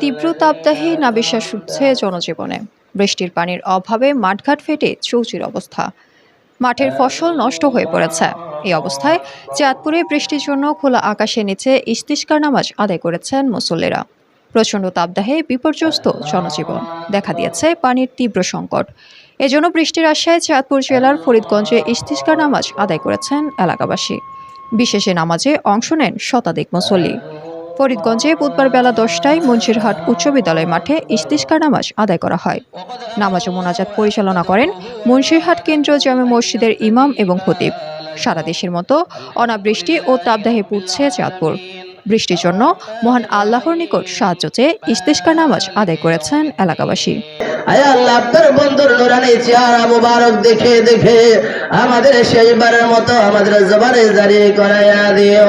তীব্র তাপদাহে নাবিশ্বাস উঠছে জনজীবনে। বৃষ্টির পানির অভাবে মাঠঘাট ফেটে চৌচির অবস্থা। মাঠের ফসল নষ্ট হয়ে পড়েছে। এই অবস্থায় চাঁদপুরে বৃষ্টির জন্য খোলা আকাশের নিচে ইস্তিস্কার নামাজ আদায় করেছেন মুসল্লিরা। প্রচণ্ড তাপদাহে বিপর্যস্ত জনজীবন। দেখা দিয়েছে পানির তীব্র সংকট। এজন্য বৃষ্টির আশায় চাঁদপুর জেলার ফরিদগঞ্জে ইস্তিস্কার নামাজ আদায় করেছেন এলাকাবাসী। বিশেষে নামাজে অংশ নেন শতাধিক মুসল্লি। ফরিদগঞ্জে বুধবার বেলা দশটায় মুন্সিরহাট উচ্চ বিদ্যালয় মাঠে ইস্তিস্কার নামাজ আদায় করা হয়। নামাজ ও মোনাজাত পরিচালনা করেন মুন্সিরহাট কেন্দ্রীয় জামে মসজিদের ইমাম এবং খতিব। সারা দেশের মতো অনাবৃষ্টি ও তাপদাহে পুড়ছে চাঁদপুর। বৃষ্টির জন্য মহান আল্লাহর নিকট সাহায্য চেয়ে ইস্তিস্কার নামাজ আদায় করেছেন এলাকাবাসী। দেখে আমাদের জবানে জারি করাইয়া দিও